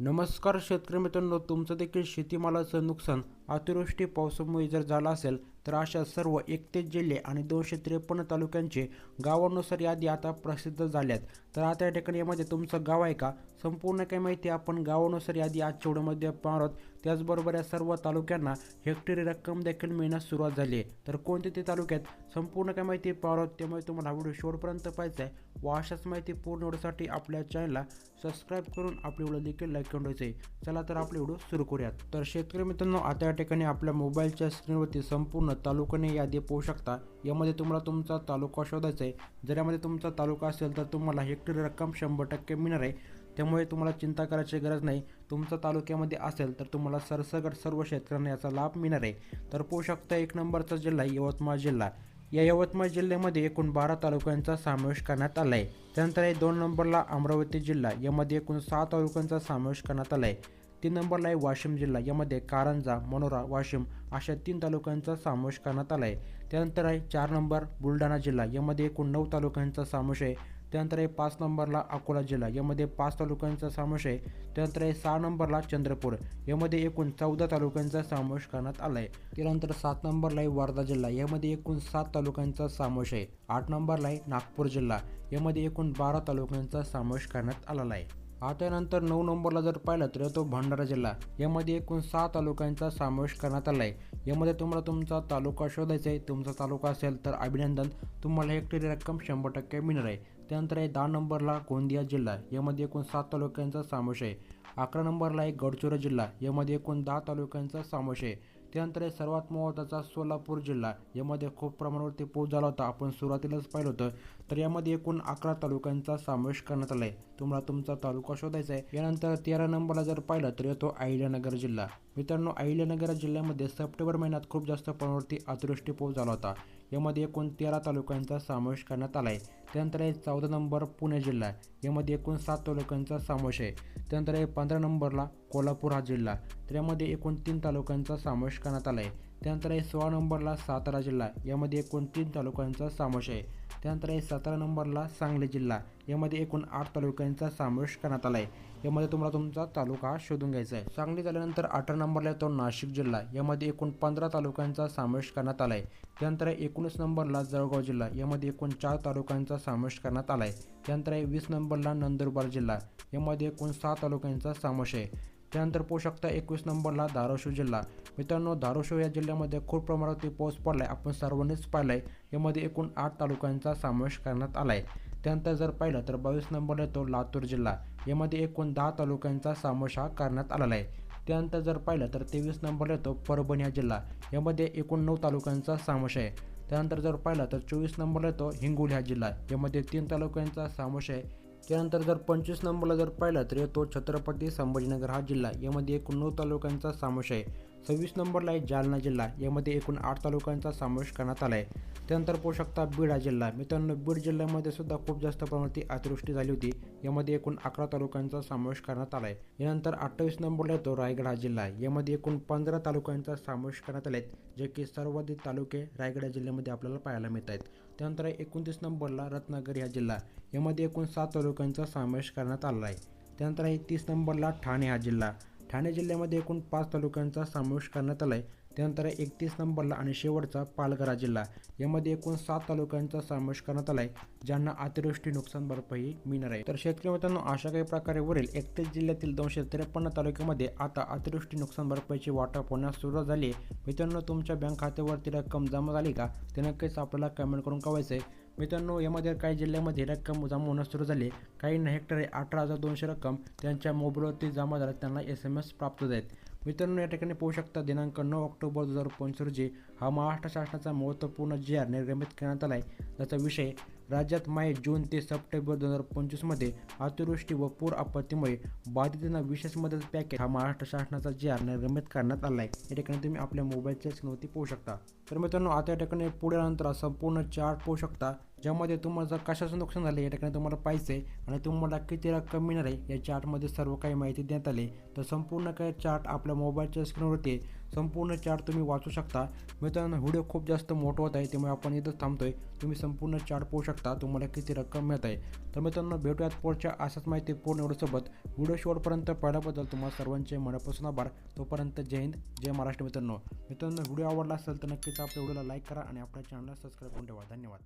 नमस्कार शेतकरी मित्रांनो तुमचं देखील शेतीमालाचं नुकसान अतिवृष्टी पावसामुळे जर झालं असेल तर अशा सर्व एकतीस जिल्हे आणि दोनशे त्रेपन्न तालुक्यांचे गावानुसार यादी आता प्रसिद्ध झाल्यात. तर आता या ठिकाणी यामध्ये तुमचं गाव आहे का? संपूर्ण काही माहिती आपण गावानुसार यादी आज चेवड्यामध्ये पाहणार आहोत. त्याचबरोबर या सर्व तालुक्यांना हेक्टरी रक्कम देखील मिळण्यास सुरुवात झाली आहे. तर कोणते ते तालुक्यात संपूर्ण काय माहिती पाहणार आहोत. त्यामुळे तुम्हाला हा व्हिडिओ शेवटपर्यंत पाहायचा आहे. व अशाच माहिती पूर्ण होण्यासाठी आपल्या चॅनलला सबस्क्राईब करून आपली व्हिडिओ देखील लाईक करून आहे. चला तर आपली व्हिडिओ सुरू करूयात. तर शेतकरी मित्रांनो आता या ठिकाणी आपल्या मोबाईलच्या स्क्रीनवरती संपूर्ण तालुक्याने यादी पाहू शकता. यामध्ये तुम्हाला तुमचा तालुका शोधायचा आहे. जर यामध्ये तुमचा तालुका असेल तर तुम्हाला हेक्टरी रक्कम शंभर टक्के मिळणार आहे. त्यामुळे तुम्हाला चिंता करायची गरज नाही. तुमचा तालुक्यामध्ये असेल तर तुम्हाला सरसगट सर्व शेतकऱ्यांना याचा लाभ मिळणार आहे. तर पोहू शकता एक नंबरचा जिल्हा आहे यवतमाळ जिल्हा. या यवतमाळ जिल्ह्यामध्ये एकूण बारा तालुक्यांचा समावेश करण्यात आला आहे. त्यानंतर दोन नंबरला अमरावती जिल्हा. यामध्ये एकूण सहा तालुक्यांचा समावेश करण्यात आला आहे. तीन नंबरला आहे वाशिम जिल्हा. यामध्ये कारंजा मनोरा वाशिम अशा तीन तालुक्यांचा समावेश करण्यात आला आहे त्यानंतर आहे चार नंबर बुलढाणा जिल्हा. यामध्ये एकूण नऊ तालुक्यांचा समावेश आहे. त्यानंतर आहे पाच नंबरला अकोला जिल्हा. यामध्ये पाच तालुक्यांचा समावेश आहे. त्यानंतर आहे सहा नंबरला चंद्रपूर. यामध्ये एकूण चौदा तालुक्यांचा समावेश करण्यात आला आहे त्यानंतर सात नंबरला आहे वर्धा जिल्हा. यामध्ये एकूण सात तालुक्यांचा समावेश आहे. आठ नंबरला आहे नागपूर जिल्हा. यामध्ये एकूण बारा तालुक्यांचा समावेश करण्यात आलेला आहे. आता यानंतर नऊ नंबरला जर पाहिलं तर तो भंडारा जिल्हा. यामध्ये एकूण सहा तालुक्यांचा समावेश करण्यात आला आहे यामध्ये तुम्हाला तुमचा तालुका शोधायचा आहे. तुमचा तालुका असेल तर अभिनंदन. तुम्हाला हेक्टरी रक्कम शंभर टक्के मिळणार आहे. त्यानंतर आहे दहा नंबरला गोंदिया जिल्हा. यामध्ये एकूण सात तालुक्यांचा समावेश आहे. अकरा नंबरला आहे गडचिरोली जिल्हा. यामध्ये एकूण दहा तालुक्यांचा समावेश आहे. त्यानंतर आहे सर्वात महत्त्वाचा सोलापूर जिल्हा. यामध्ये खूप प्रमाणावरती पाऊस झाला होता. आपण सुरुवातीलाच पाहिलं होतं. तर यामध्ये एकूण अकरा तालुक्यांचा समावेश करण्यात आला आहे तुम्हाला तुमचा तालुका शोधायचा आहे. यानंतर तेरा नंबरला जर पाहिलं तर येतो अहिल्यानगर जिल्हा. मित्रांनो अहिल्यानगर जिल्ह्यामध्ये सप्टेंबर महिन्यात खूप जास्त प्रमाणावरती अतिवृष्टी पाऊस झाला होता. यामध्ये एकूण तेरा तालुक्यांचा समावेश करण्यात आला आहे त्यानंतर आहे चौदा नंबर पुणे जिल्हा. यामध्ये एकूण सात तालुक्यांचा समावेश आहे. त्यानंतर आहे पंधरा नंबरला कोल्हापूर हा जिल्हा. तर यामध्ये एकूण तीन तालुक्यांचा समावेश करण्यात आला आहे त्यानंतर आहे सोळा नंबरला सातारा जिल्हा. यामध्ये एकूण तीन तालुक्यांचा समावेश आहे. त्यानंतर आहे सतरा नंबरला सांगली जिल्हा. यामध्ये एकूण आठ तालुक्यांचा समावेश करण्यात आला आहे. यामध्ये तुम्हाला तुमचा तालुका शोधून घ्यायचा आहे. सांगली झाल्यानंतर अठरा नंबरला येतो नाशिक जिल्हा. यामध्ये एकूण पंधरा तालुक्यांचा समावेश करण्यात आला आहे. त्यानंतर आहे एकोणीस नंबरला जळगाव जिल्हा. यामध्ये एकूण चार तालुक्यांचा समावेश करण्यात आला आहे. त्यानंतर आहे वीस नंबरला नंदुरबार जिल्हा. यामध्ये एकूण सहा तालुक्यांचा समावेश आहे. त्यानंतर पोहू शकता एकवीस नंबरला धाराशिव जिल्हा. मित्रांनो धाराशिव या जिल्ह्यामध्ये खूप प्रमाणावरती पाऊस पडला आहे आपण सर्वांनीच पाहिलं आहे यामध्ये एकूण आठ तालुक्यांचा समावेश करण्यात आला आहे त्यानंतर जर पाहिलं तर बावीस नंबरला येतो लातूर जिल्हा. यामध्ये एकूण दहा तालुक्यांचा समावेश हा करण्यात आलेला आहे. त्यानंतर जर पाहिलं तर तेवीस नंबरला येतो परभणी हा जिल्हा. यामध्ये एकूण नऊ तालुक्यांचा समावेश आहे. त्यानंतर जर पाहिलं तर चोवीस नंबरला येतो हिंगोली हा जिल्हा. यामध्ये तीन तालुक्यांचा समावेश आहे. त्यानंतर जर पंचवीस नंबरला जर पाहिलं तर तो छत्रपती संभाजीनगर हा जिल्हा यामध्ये एकूण नऊ तालुक्यांचा समावेश आहे. सव्वीस नंबरला आहे जालना जिल्हा यामध्ये एकूण आठ तालुक्यांचा समावेश करण्यात आला आहे त्यानंतर पाहू शकता बीड हा जिल्हा. मित्रांनो बीड जिल्ह्यामध्ये सुद्धा खूप जास्त प्रमाणात अतिवृष्टी झाली होती. यामध्ये एकूण अकरा तालुक्यांचा समावेश करण्यात आला आहे यानंतर अठ्ठावीस नंबरला येतो रायगड हा जिल्हा यामध्ये एकूण पंधरा तालुक्यांचा समावेश करण्यात आला आहे जे की सर्वाधिक तालुके रायगड या जिल्ह्यामध्ये आपल्याला पाहायला मिळत आहेत त्यानंतर एकोणतीस नंबरला रत्नागिरी हा जिल्हा यामध्ये एकूण सात तालुक्यांचा समावेश करण्यात आला आहे. त्यानंतर आहे तीस नंबरला ठाणे हा जिल्हा ठाणे जिल्ह्यामध्ये एकूण पाच तालुक्यांचा समावेश करण्यात आला आहे त्यानंतर एकतीस नंबरला आणि शेवटचा पालघर जिल्हा. यामध्ये एकूण सात तालुक्यांचा समावेश करण्यात आला आहे ज्यांना अतिवृष्टी नुकसान भरपाई मिळणार आहे. तर शेतकरी मित्रांनो अशा काही प्रकारे वरील एकतीस जिल्ह्यातील दोनशे त्रेपन्न तालुक्यामध्ये आता अतिवृष्टी नुकसान भरपाईची वाटप होण्यास सुरुवात झाली आहे. मित्रांनो तुमच्या बँक खात्यावरती रक्कम जमा झाली का? ते नक्कीच आपल्याला कमेंट करून कळवायचं आहे मित्रांनो यामध्ये काही जिल्ह्यामध्ये रक्कम जमा होणं सुरू झाली. काही हेक्टरे अठरा हजार दोनशे रक्कम त्यांच्या मोबाईलवरती जमा झाल्यात त्यांना एस एम एस प्राप्त झाले आहेत मित्रांनो या ठिकाणी पाहू शकता दिनांक नऊ ऑक्टोबर दोन हजार पंचवीस रोजी हा महाराष्ट्र शासनाचा महत्त्वपूर्ण जी आर निर्गमित करण्यात आला आहे त्याचा विषय राज्यात मे जून ते सप्टेंबर दोन हजार पंचवीसमध्ये अतिवृष्टी व पूर आपत्तीमुळे बाधितांना विशेष मदत पॅकेज हा महाराष्ट्र शासनाचा जी आर निर्गमित करण्यात आला आहे या ठिकाणी तुम्ही आपल्या मोबाईलच्या स्क्रीनवरती पाहू शकता. तर मित्रांनो आता या ठिकाणी पुढे नंतर संपूर्ण चार्ट पाहू शकता. ज्यामध्ये तुम्हाला जर कशाचं नुकसान झालं या ठिकाणी तुम्हाला पाहिजे आणि तुम्हाला किती रक्कम मिळणार आहे या चार्टमध्ये सर्व काही माहिती देण्यात आली. तर संपूर्ण काही चार्ट आपल्या मोबाईलच्या स्क्रीनवरती संपूर्ण चार्ट तुम्ही वाचू शकता. मित्रांनो व्हिडिओ खूप जास्त मोठं होत आहे त्यामुळे आपण इथंच थांबतोय. तुम्ही संपूर्ण चार्ट पाहू शकता तुम्हाला किती रक्कम मिळत आहे. तर मित्रांनो भेटूयात पुढच्या अशाच माहिती पूर्ण एवढ्यासोबत व्हिडिओ शेवटपर्यंत पाहिल्याबद्दल तुम्हाला सर्वांचे मनापासून आभार. तोपर्यंत जय हिंद जय महाराष्ट्र मित्रांनो. मित्रांनो व्हिडिओ आवडला असेल तर नक्कीच आपल्या व्हिडिओला लाईक करा आणि आपल्या चॅनलला सबस्क्राईब करून ठेवा. धन्यवाद.